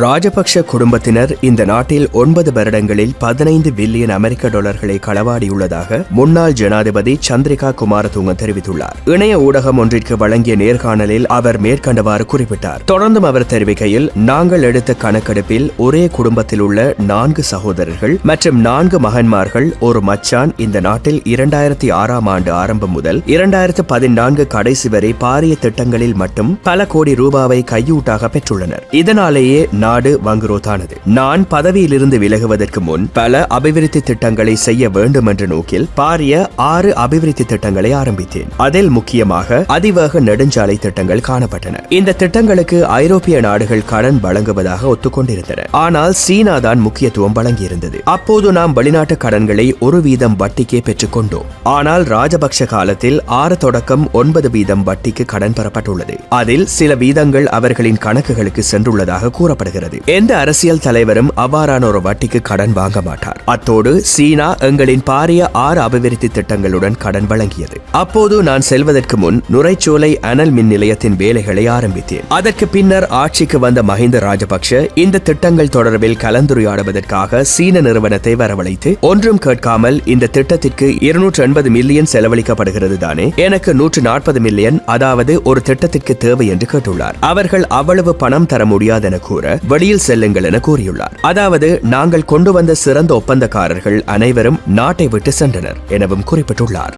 ராஜபக்ஷ குடும்பத்தினர் இந்த நாட்டில் ஒன்பது வருடங்களில் பதினைந்து பில்லியன் அமெரிக்க டாலர்களை களவாடியுள்ளதாக முன்னாள் ஜனாதிபதி சந்திரிகா குமாரதுங்க தெரிவித்துள்ளார். இணைய ஊடகம் ஒன்றிற்கு வழங்கிய நேர்காணலில் அவர் மேற்கண்டவாறு குறிப்பிட்டார். தொடர்ந்தும் அவர் தெரிவிக்கையில் நாங்கள் எடுத்த கணக்கெடுப்பில் ஒரே குடும்பத்தில் உள்ள நான்கு சகோதரர்கள் மற்றும் நான்கு மகன்மார்கள் ஒரு மச்சான் இந்த நாட்டில் இரண்டாயிரத்தி ஆறாம் ஆண்டு ஆரம்பம் முதல் இரண்டாயிரத்து பதினான்கு கடைசி வரை பாரிய திட்டங்களில் மட்டும் பல கோடி ரூபாவை கையூட்டாக பெற்றுள்ளனர். இதனாலேயே நாடு வங்குரோத்தானது. நான் பதவியிலிருந்து விலகுவதற்கு முன் பல அபிவிருத்தி திட்டங்களை செய்ய வேண்டும் என்ற நோக்கில் பாரிய ஆறு அபிவிருத்தி திட்டங்களை ஆரம்பித்தேன். அதில் முக்கியமாக அதிவேக நெடுஞ்சாலை திட்டங்கள் காணப்பட்டன. இந்த திட்டங்களுக்கு ஐரோப்பிய நாடுகள் கடன் வழங்குவதாக ஒத்துக்கொண்டிருந்தன. ஆனால் சீனா தான் முக்கியத்துவம் வழங்கியிருந்தது. அப்போது நாம் வெளிநாட்டு கடன்களை ஒரு வீதம் வட்டிக்கே பெற்றுக்கொண்டோம் ஆனால் ராஜபக்ஷ காலத்தில் ஆறு தொடக்கம் ஒன்பது வீதம் வட்டிக்கு கடன் பெறப்பட்டுள்ளது. அதில் சில வீதங்கள் அவர்களின் கணக்குகளுக்கு சென்றுள்ளதாக கூறப்படுகிறது. எந்த அரசியல் தலைவரும் அவ்வாறான ஒரு வட்டிக்கு கடன் வாங்க மாட்டார். அத்தோடு சீனா எங்களின் பாரிய ஆறு அபிவிருத்தி திட்டங்களுடன் கடன் வழங்கியது. அப்போது நான் செல்வதற்கு முன் நுரைச்சோலை அனல் மின் நிலையத்தின் வேலைகளை ஆரம்பித்தேன். அதற்கு பின்னர் ஆட்சிக்கு வந்த மஹிந்த ராஜபக்ஷ இந்த திட்டங்கள் தொடர்பில் கலந்துரையாடுவதற்காக சீன நிறுவனத்தை வரவழைத்து ஒன்றும் கேட்காமல் இந்த திட்டத்திற்கு இருநூற்று எண்பது மில்லியன் செலவழிக்கப்படுகிறது தானே? எனக்கு நூற்று நாற்பது மில்லியன் அதாவது ஒரு திட்டத்திற்கு தேவை என்று கேட்டுள்ளார். அவர்கள் அவ்வளவு பணம் தர முடியாதென கூற வெளியில் செல்லுங்கள் என கூறியுள்ளார். அதாவது நாங்கள் கொண்டு வந்த சிறந்த ஒப்பந்தக்காரர்கள் அனைவரும் நாட்டை விட்டு சென்றனர் எனவும் குறிப்பிட்டுள்ளார்.